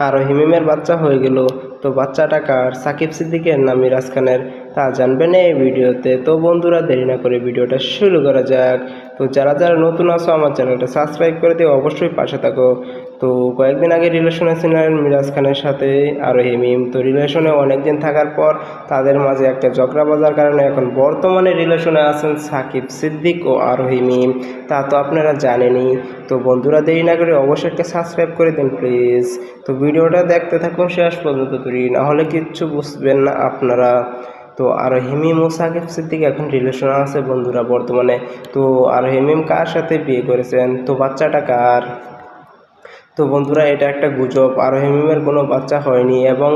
আর হিমিমের বাচ্চা হয়ে গেল। তো বাচ্চাটা কার সাকিব সিদ্দিকের না মিরাজ খানের, তা জানবেন এই ভিডিওতে। তো বন্ধুরা, দেরি না করে ভিডিওটা শুরু করা যাক। তো যারা যারা নতুন আছো, আমার চ্যানেলটা সাবস্ক্রাইব করে দিয়ে অবশ্যই পাশে থাকো। তো কয়েকদিন আগে রিলেশনে ছিলেন মিরাজ খানের সাথে আর হিমিম। তো রিলেশনে অনেকদিন থাকার পর তাদের মাঝে একটা ঝগড়া বাজার কারণে এখন বর্তমানে রিলেশনে আছেন সাকিব সিদ্দিক ও আর হিমিম। তা তো আপনারা জানেনই। তো বন্ধুরা, দেরি না করে অবশ্যই একটা সাবস্ক্রাইব করে দিন, প্লিজ। তো ভিডিওটা দেখতে থাকুন শেষ পর্যন্ত। তৈরি না হলে কিচ্ছু বুঝবেন না আপনারা। তো আর হিমিম ও সাকিব সিদ্দিক এখন রিলেশন আছে বন্ধুরা বর্তমানে। তো আর হিমিম কার সাথে বিয়ে করেছেন? তো বাচ্চাটা কার? তো বন্ধুরা, এটা একটা গুজব। আর হেমিমের কোনো বাচ্চা হয়নি এবং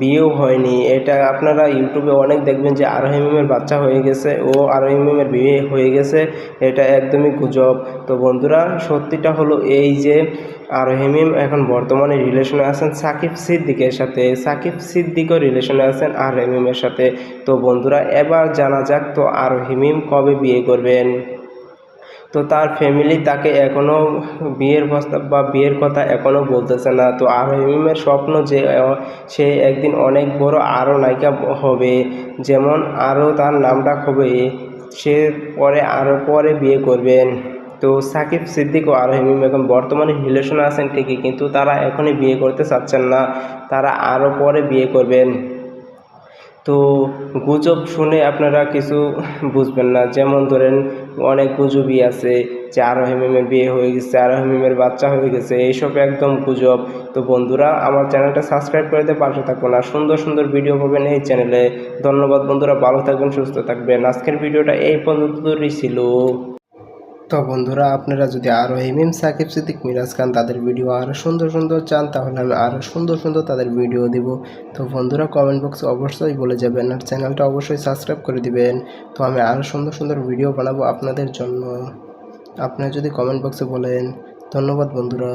বিয়েও হয়নি। এটা আপনারা ইউটিউবে অনেক দেখবেন যে আর হিমিমের বাচ্চা হয়ে গেছে ও আর হিমিমের বিয়ে হয়ে গেছে। এটা একদমই গুজব। তো বন্ধুরা, সত্যিটা হলো এই যে আর হিমিম এখন বর্তমানে রিলেশনে আছেন সাকিব সিদ্দিকের সাথে। সাকিব সিদ্দিকও রিলেশনে আছেন আর হেমিমের সাথে। তো বন্ধুরা, এবার জানা যাক তো আর হেমিম কবে বিয়ে করবেন? তো তার ফ্যামিলি তাকে এখনও বিয়ের প্রস্তাব বা বিয়ের কথা এখনও বলতেছে না। তো আর হিমিমের স্বপ্ন যে সে একদিন অনেক বড় আরও নায়িকা হবে। যেমন আরও তার নামডাক হবে, সে পরে আরও পরে বিয়ে করবেন তো সাকিব সিদ্দিক ও আর হিমিম এখন বর্তমানে রিলেশনে আছেন ঠিকই, কিন্তু তারা এখনই বিয়ে করতে চাচ্ছেন না। তারা আরও পরে বিয়ে করবেন। তো গুজব শুনে আপনারা কিছু বুঝবেন না। যেমন ধরেন অনেক গুজবই আছে, যে আরও হেমিমের বিয়ে হয়ে গেছে, আরও হেমিমের বাচ্চা হয়ে গেছে এইসব একদম গুজব। তো বন্ধুরা, আমার চ্যানেলটা সাবস্ক্রাইব করে দিয়ে পাশে থাকুন আর সুন্দর সুন্দর ভিডিও পাবেন এই চ্যানেলে। ধন্যবাদ বন্ধুরা, ভালো থাকবেন, সুস্থ থাকবেন। আজকের ভিডিওটা এই পর্যন্ত দূরই ছিল। তো বন্ধুরা, আপনারা যদি আরও এম এম সাকিব সিদ্দিক, মিরাজ খান তাদের ভিডিও আরও সুন্দর সুন্দর চান, তাহলে আমি আরও সুন্দর সুন্দর তাদের ভিডিও দিব। তো বন্ধুরা কমেন্ট বক্সে অবশ্যই বলে যাবেন আর চ্যানেলটা অবশ্যই সাবস্ক্রাইব করে দিবেন। তো আমি আরও সুন্দর সুন্দর ভিডিও বানাবো আপনাদের জন্য। আপনারা যদি কমেন্ট বক্সে বলেন। ধন্যবাদ বন্ধুরা।